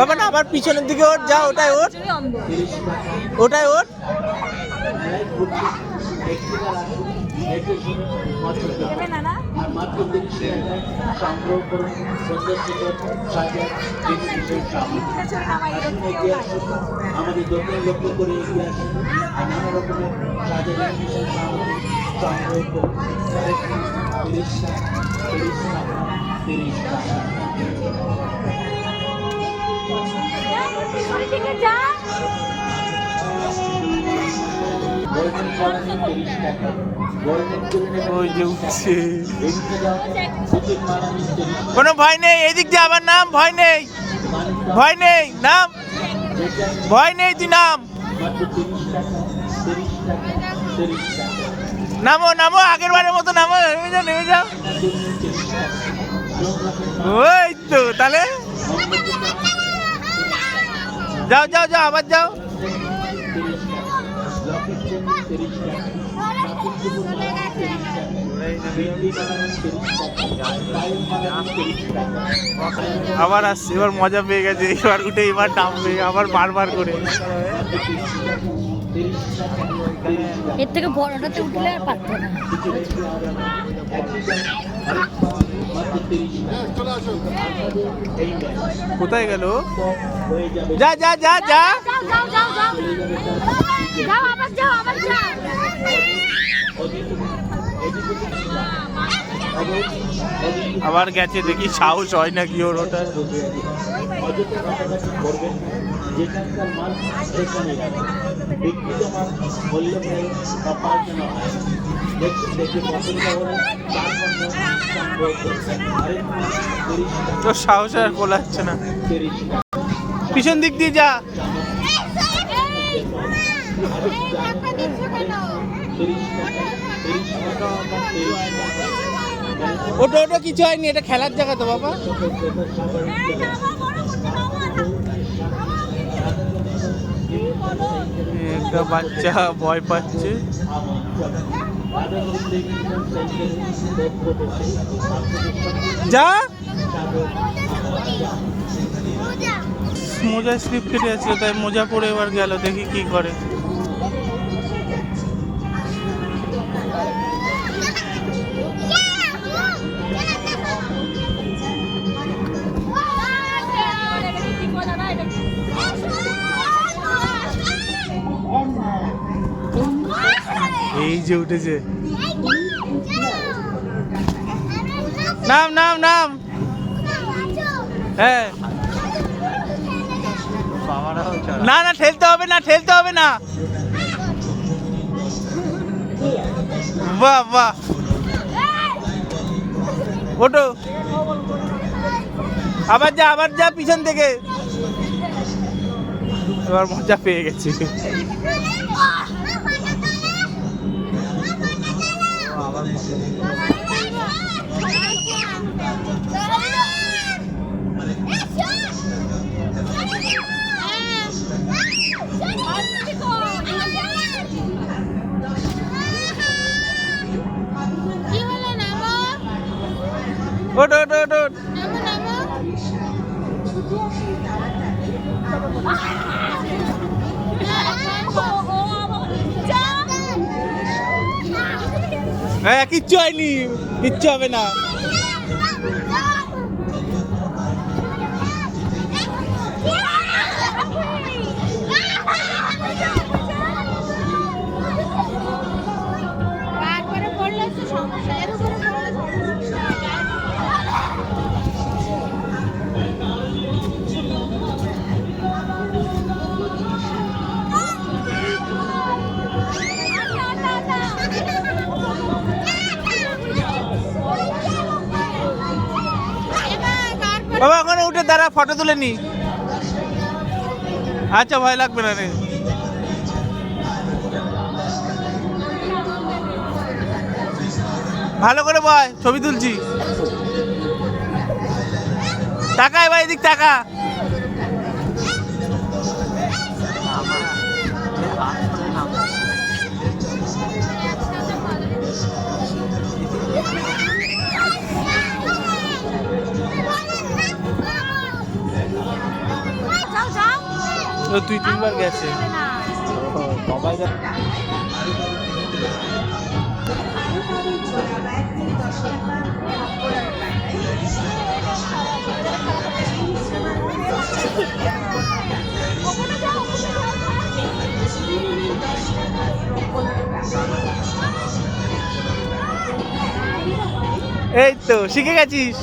বাবা না আবার পিছনের দিকে ওঠ, যা, ওটাই অন্ধ ওটাই আসুন আমাদের দোকান লক্ষ্য করে নানা রকমের জিনিসের সামগ্রী সংগ্রহ করুন তিরিশ টাকা তিরিশ টাকা তিরিশ টাকা পিছনের দিকে যা গোল্ডেন কলানি তিরিশ টাকা গোল্ডেন করে নেবেন ওই যে 30 টাকা। উঠছে এদিকে যাও পুতির মারানি তিরিশ টাকা কোনো ভয় নেই, এদিক দিয়ে আবার নাম, ভয় নেই ভয় নেই, নাম, ভয় নেই তুই নাম নামো নামো, আগের বারের মতো নামো, নেমে যাও নেমে যাও ওই তো, তাহলে? যাও যাও যাও, আবার যাও। আবার আসছে, এবার মজা পেয়ে গেছে, এবার উঠে, এবার নামবে, আবার বারবার করে। এর থেকে বড়টাতে উঠলে আর পারতো না। কোথায় গেল? যা যা যা যা। আবার গেছে, দেখি সাহস হয় না কি ওর ওটা যেখানকার মাল সেখানে মূল্য নেই বা পাল্টানো হয়। দেখে পছন্দ তোর সাহস আর কোলাচ্ছে না। পিছন দিক দিয়ে যা। ওটা ওটা কিছু হয়নি এটা খেলার জায়গা তো বাবা। একটা বাচ্চা ভয় পাচ্ছে। যা! মোজা। স্লিপ কেটে আছে তাই মোজা পরে এবার গেল দেখি কি করে। যে উঠেছে। নাম নাম নাম। হ্যাঁ। না না ঠেলতে হবে না ঠেলতে হবে না। বাহ বাহ। ওটো আবার যা আবার যা পিছন থেকে। এবার মজা পেয়ে গেছি। ওটো ওটো ওটো ওটো। নামো নামো হ্যাঁ কিচ্ছু হয়নি। কিচ্ছু হবে না। বাবা, ওখানে উঠে দাঁড়া ফটো তুলে নি। আচ্ছা ভয় লাগবে না রে। ভালো করে ভয় ছবি তুলছি। টাকা এবার এদিক টাকা দুই তিনবার গেছে। সবাই এই তো শিখে গেছিস?